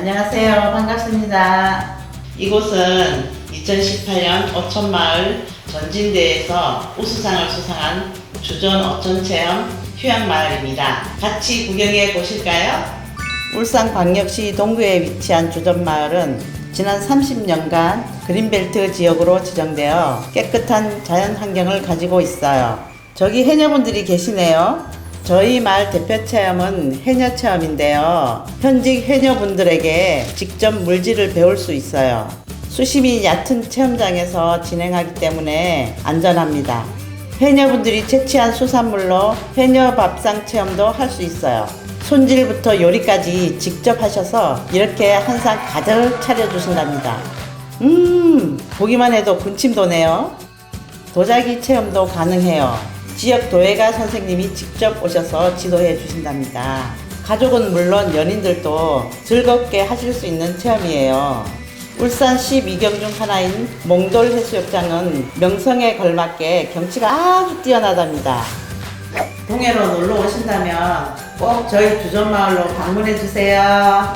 안녕하세요. 반갑습니다. 이곳은 2018년 어촌마을 전진대에서 우수상을 수상한 주전 어촌체험 휴양마을입니다. 같이 구경해 보실까요? 울산광역시 동구에 위치한 주전마을은 지난 30년간 그린벨트 지역으로 지정되어 깨끗한 자연 환경을 가지고 있어요. 저기 해녀분들이 계시네요. 저희 마을 대표 체험은 해녀 체험인데요. 현직 해녀분들에게 직접 물질을 배울 수 있어요. 수심이 얕은 체험장에서 진행하기 때문에 안전합니다. 해녀분들이 채취한 수산물로 해녀 밥상 체험도 할 수 있어요. 손질부터 요리까지 직접 하셔서 이렇게 한상 가득 차려주신답니다. 음, 보기만 해도 군침 도네요. 도자기 체험도 가능해요. 지역 도예가 선생님이 직접 오셔서 지도해 주신답니다. 가족은 물론 연인들도 즐겁게 하실 수 있는 체험이에요. 울산시 미경 중 하나인 몽돌 해수욕장은 명성에 걸맞게 경치가 아주 뛰어나답니다. 동해로 놀러 오신다면 꼭 저희 주전마을로 방문해 주세요.